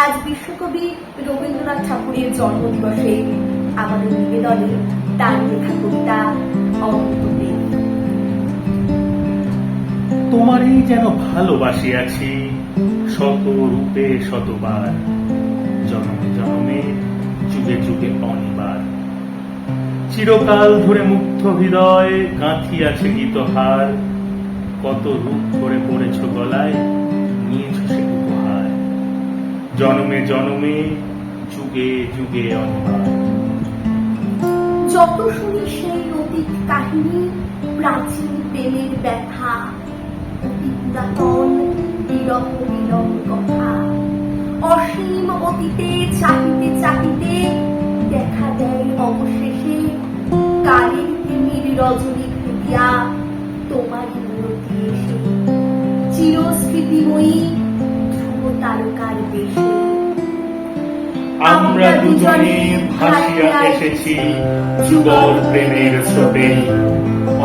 আজ বিশ্বকবি রবীন্দ্রনাথ ঠাকুরের জন্মদিবসে আমাদের নিবেদনে তার লেখা কবিতা তোমারই যেন ভালোবাসিয়াছি শত রূপে, শতবার। জনমে জনমে, যুগে যুগে অনিবার। চিরকাল ধরে মুগ্ধ হৃদয় গাঁথিয়াছে গীতহার। কত রূপ ধরে পড়েছ গলায়, নিয়েছ জনমে জনমে, যুগে যুগে যত শুনি সেই অতীত কাহিনী, প্রাচীন প্রেমের ব্যথা অসীম অতীতে চাহিতে চাহিতে দেখা দেয় অবশেষে কালের প্রেমের রজনী ঘুরিয়া তোমারই মূর্তি এসে। চিরস্মৃতিময়ী আমরা দুজনে ভাসিয়া এসেছি যুগল প্রেমের স্রোতে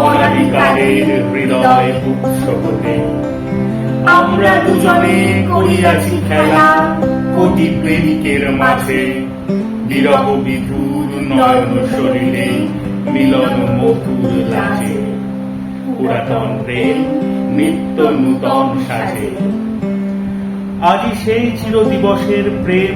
অনাদিকালের হৃদয় উৎসবতে। আমরা দুজনে করিয়াছি খেলা কোটি প্রেমিকের মাঝে। বিরহ বিধুর নয়ন শরীরে মিলন মধুর লাজে পুরাতন প্রেম নিত্য নূতন সাজে। আজি সেই চির দিবসের প্রেম